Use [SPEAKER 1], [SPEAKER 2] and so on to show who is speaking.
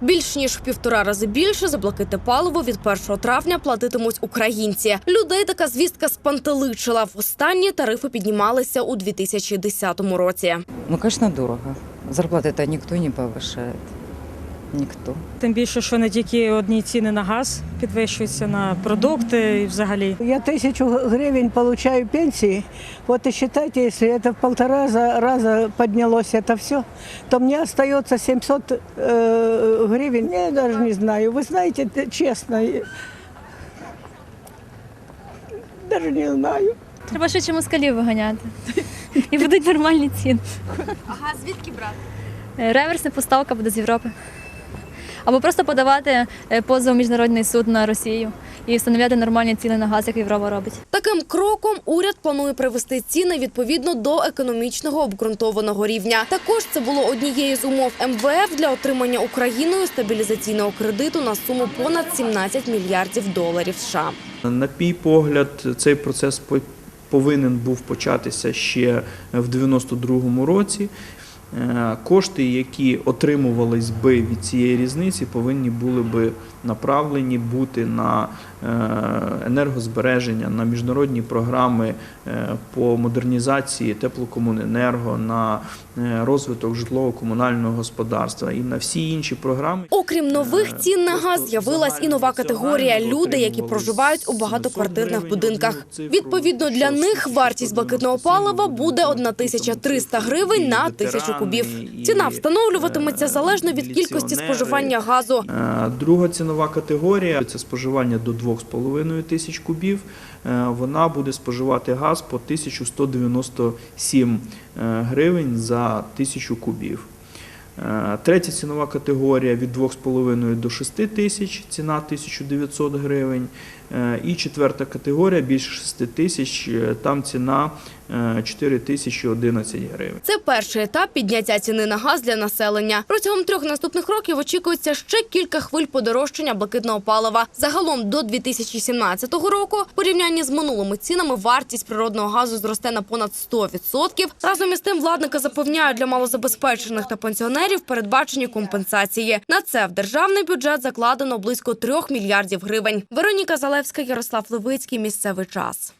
[SPEAKER 1] Більш ніж в півтора рази більше за блакитне паливо від 1 травня платитимуть українці. Людей така звістка спантеличила. Останні тарифи піднімалися у 2010 році.
[SPEAKER 2] Ну, конечно, дорого. Зарплати то ніхто не повышает Никто.
[SPEAKER 3] Тим більше, що не тільки одні ціни на газ підвищуються на продукти і взагалі.
[SPEAKER 4] Я тысячу гривен получаю пенсии. Вот и считайте, если это в полтора раза, раза поднялось это все, то мне остается 700 э, гривен. Я даже не знаю. Вы знаете, это честно, я даже не знаю.
[SPEAKER 5] Треба швидше москалів виганяти. І будуть нормальні ціни.
[SPEAKER 1] Ага, звідки брати?
[SPEAKER 5] Е, Реверсна поставка буде з Європи. Або просто подавати е, позов в міжнародний суд на Росію і встановляти нормальні ціни на газ, як Європа робить.
[SPEAKER 1] Таким кроком уряд планує привести ціни відповідно до економічного обґрунтованого рівня. Також це було однією з умов МВФ для отримання Україною стабілізаційного кредиту на суму понад 17 мільярдів доларів США.
[SPEAKER 6] На мій погляд, цей процес по- повинен був початися ще в 92-му році. Е, Кошти, які отримувались би від цієї різниці, повинні були би направлені бути на е, енергозбереження, на міжнародні програми е, по модернізації теплокомуненерго, на розвиток житлово-комунального господарства і на всі інші програми.
[SPEAKER 1] Окрім нових цін на газ, з'явилась і нова категорія люди, які проживають у багатоквартирних будинках. Відповідно для них вартість блакитного палива буде 1300 гривень на тисячу кубів. Ціна встановлюватиметься залежно від кількості споживання газу.
[SPEAKER 6] Е, Друга цінова категорія це споживання до 2,5 тисяч кубів. Е, Вона буде споживати газ по 1197 е, гривень за тисячу кубів. Е, Третя цінова категорія від 2,5 до 6 тисяч, ціна 1900 гривень. Е, І четверта категорія більше 6 тисяч, е, там ціна е, 4011 гривень.
[SPEAKER 1] Це перший етап підняття ціни на газ для населення. Протягом трьох наступних років очікується ще кілька хвиль подорожчання блакитного палива. Загалом до 2017 року, в порівнянні з минулими цінами, вартість природного газу зросте на понад 100%. Разом із тим владники запевняють, для малозабезпечених та пенсіонерів передбачені компенсації. На це в державний бюджет закладено близько 3 мільярдів гривень. Вероніка Залевська, Ярослав Левицький. Місцевий час.